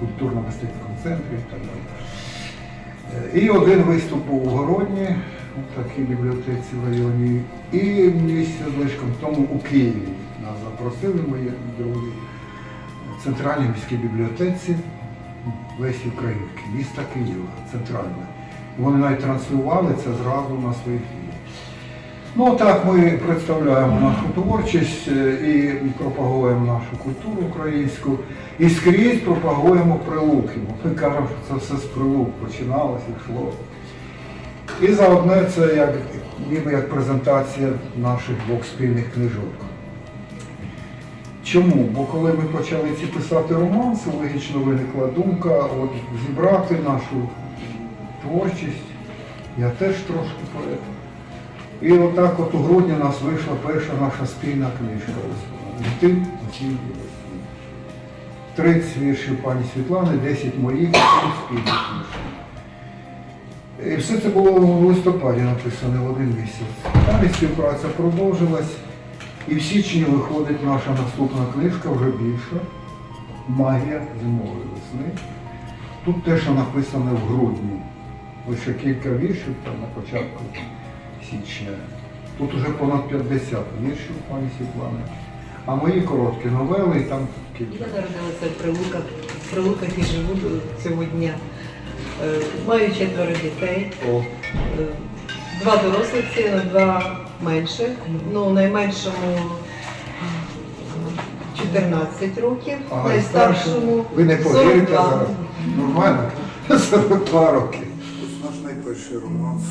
культурно-мистецькому центрі і так далі. Е, І один виступ у Городні, у такій бібліотеці в районі, і місяць злишком тому у Києві нас запросили мої друзі в центральній міській бібліотеці Лесі Українки, міста Києва, центральна. Вони навіть транслювали це зразу на своїх. Ну так, ми представляємо нашу творчість е, і пропагуємо нашу культуру українську, і скрізь пропагуємо Прилуки. Ми кажемо, що це все з Прилук починалося, йшло. І заодне це як, ніби як презентація наших двох спільних книжок. Чому? Бо коли ми почали ці писати романси, логічно виникла думка от, зібрати нашу творчість. Я теж трошки поет. І отак от у грудні у нас вийшла перша наша спільна книжка. «Діти білосні». 30 віршів пані Світлани, 10 моїх, 7 спільних віршів. І все це було в листопаді написано в один місяць. Там і співпраця продовжилась. І в січні виходить наша наступна книжка, вже більша. Магія зимової весни. Тут те, що написане в грудні. Лише кілька віршів там на початку січня. Тут уже понад 50 віршів пані Світлани. А мої короткі новели, і там кілька. Я народилася в Прилуках, в Прилуках і живу до цього дня. Е, Маю четверо дітей, О, Е, два дорослих сина, два менших. Ну, найменшому м, 14 років, а найстаршому ви не повірите зараз. Нормально? 42 роки. Наш найперший романс.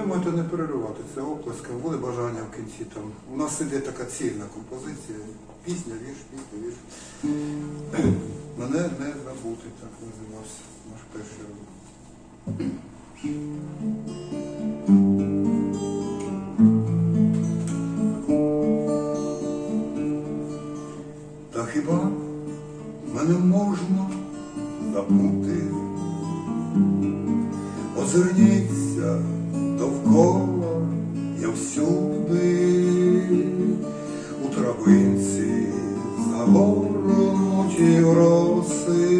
Ви можете не переривати, це оплеска, буде бажання в кінці там. У нас іде така цільна композиція. Пісня, вірш, пісня, вірш. Мене не забути, так називався наш перший. Та хіба мене можна забути? Озирніться довкола я всюди, у травинці загорнуті роси,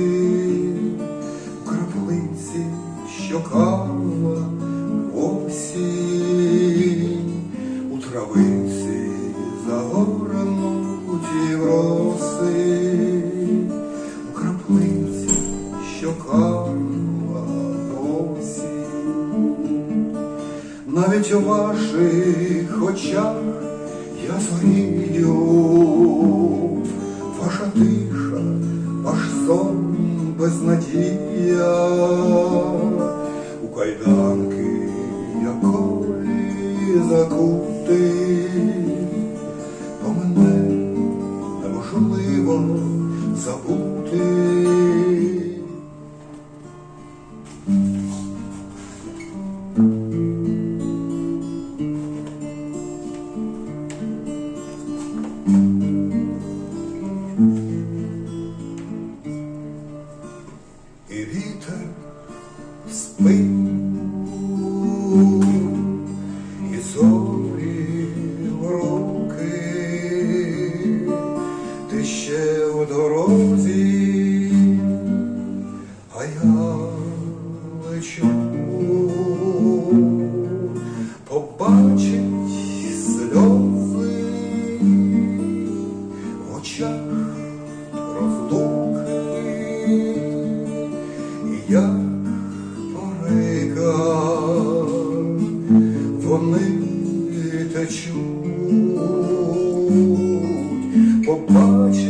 в краплинці, що кава осінь, у травинці У ваших очах я згорію, ваша тиша, ваш сон безнадія, у кайданки якої закути, то мене неможливо забути. Вони течуть, побачить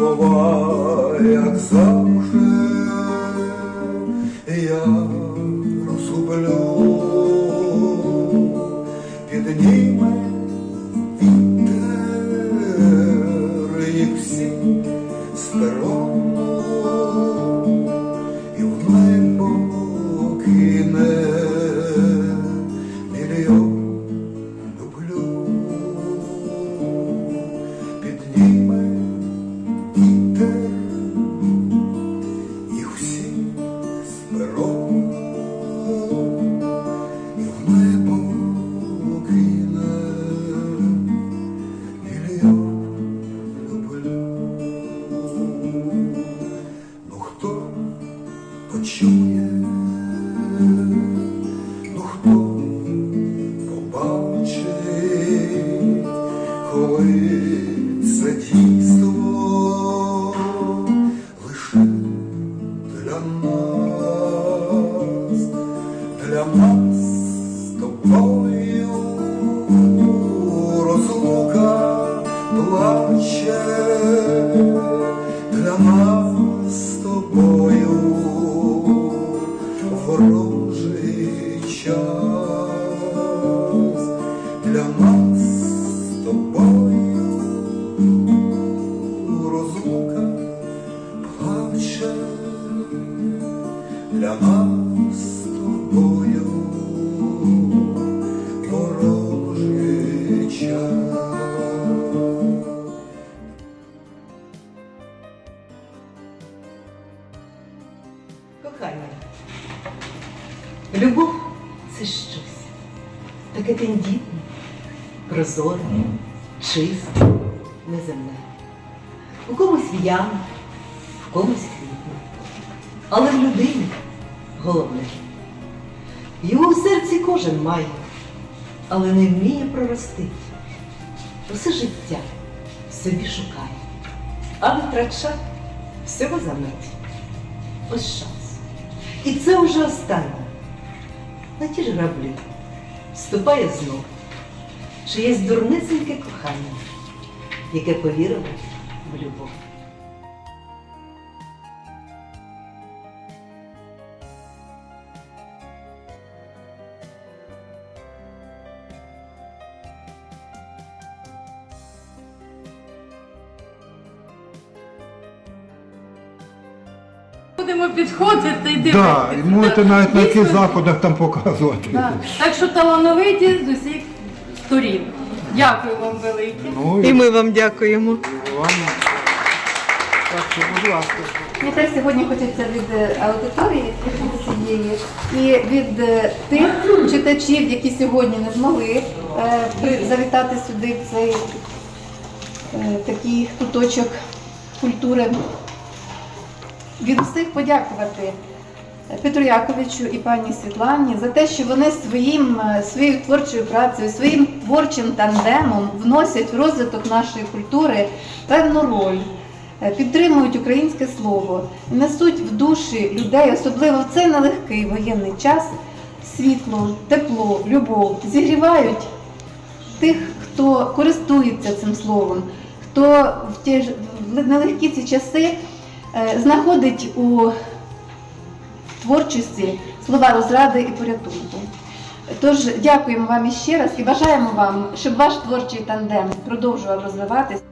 слова, як завжди, я розгублю, підніме вітер їх всі з почує, ну хто побачить, коли це дійство лише для нас, для нас з тобою розлука плаче для нас час для нас прозоре, чисте, неземне. У комусь в'яне, в комусь квітне. Але в людині головне. Його в серці кожен має, але не вміє проростити. Усе життя в собі шукає, а витрачає всього за мить. Ось шанс. І це вже останнє. На ті ж граблі вступає знов чиєсь дурниценьке кохання, яке повірило в любов. Будемо підходити і дивитися. Так, і можете навіть на яких заходах там показувати. так. Так що талановиті з усіх сторін. Дякую вам велике. Ну, І ми вам дякуємо. вам. Так що, будь ласка. Мені теж сьогодні хочеться від е, аудиторії цієї і від е, тих читачів, які сьогодні не змогли е, при- завітати сюди в цей е, такий куточок культури. Від усіх подякувати Петру Яковичу і пані Світлані за те, що вони своїм, е, своєю творчою працею, своїм творчим тандемом вносять в розвиток нашої культури певну роль, е, підтримують українське слово, несуть в душі людей, особливо в цей нелегкий воєнний час, світло, тепло, любов, зігрівають тих, хто користується цим словом, хто в ті ж нелегкі ці часи е, знаходить у творчості слова розради і порятунку. Тож дякуємо вам іще раз і бажаємо вам, щоб ваш творчий тандем продовжував розвиватись.